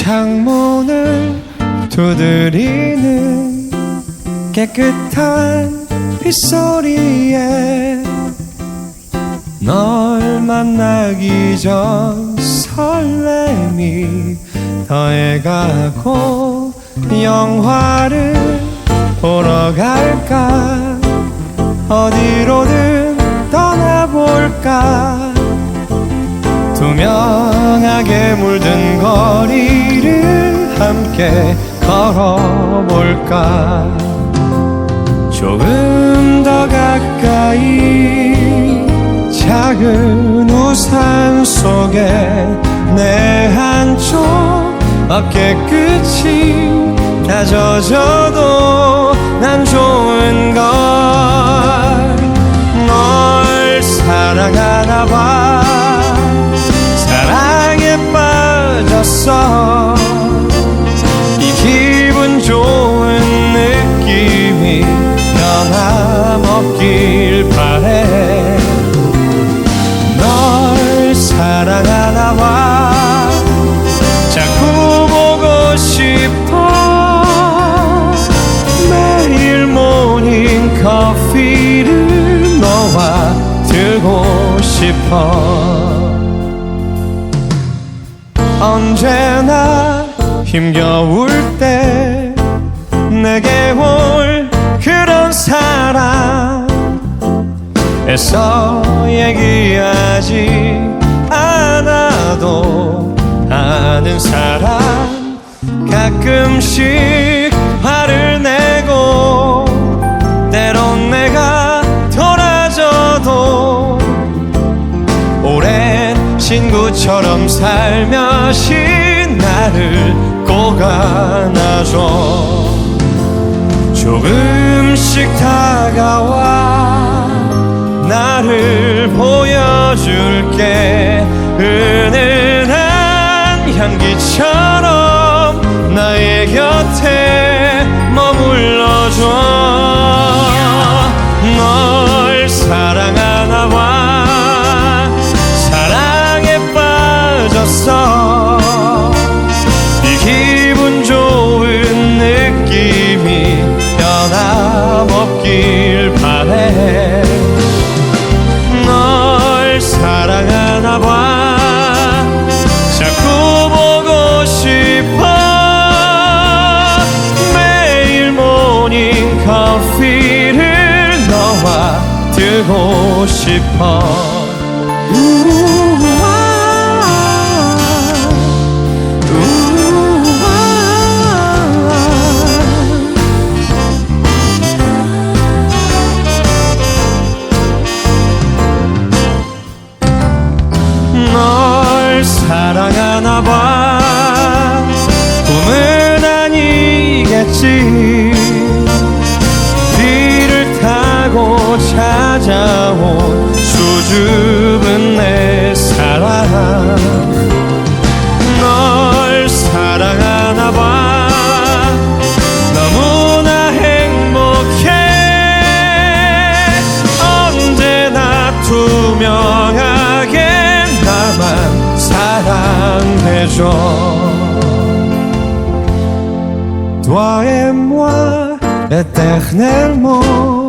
창문을 두드리는 깨끗한 빗소리에 널 만나기 전 설렘이 더해가고 영화를 보러 갈까? 어디로든 떠나볼까? 투명하게 물든 거리를 함께 걸어볼까? 조금 더 가까이 작은 우산 속에 내 한쪽 어깨 끝이 다 젖어도 난 좋은 걸. 널 사랑하나 봐 싶어. 언제나 힘겨울 때 내게 올 그런 사람 애써 얘기하지 않아도 아는 사람 가끔씩 친구처럼 살며시 나를 꼭 안아줘 조금씩 다가와 나를 보여줄게. 은은한 향기처럼 나의 곁에 머물러줘 들고 싶어. 널 사랑하나 봐. 꿈은 아니겠지 수줍은 내 사랑. 널 사랑하나 봐. 너무나 행복해. 언제나 투명하게 나만 사랑해줘. Toi et moi, éternellement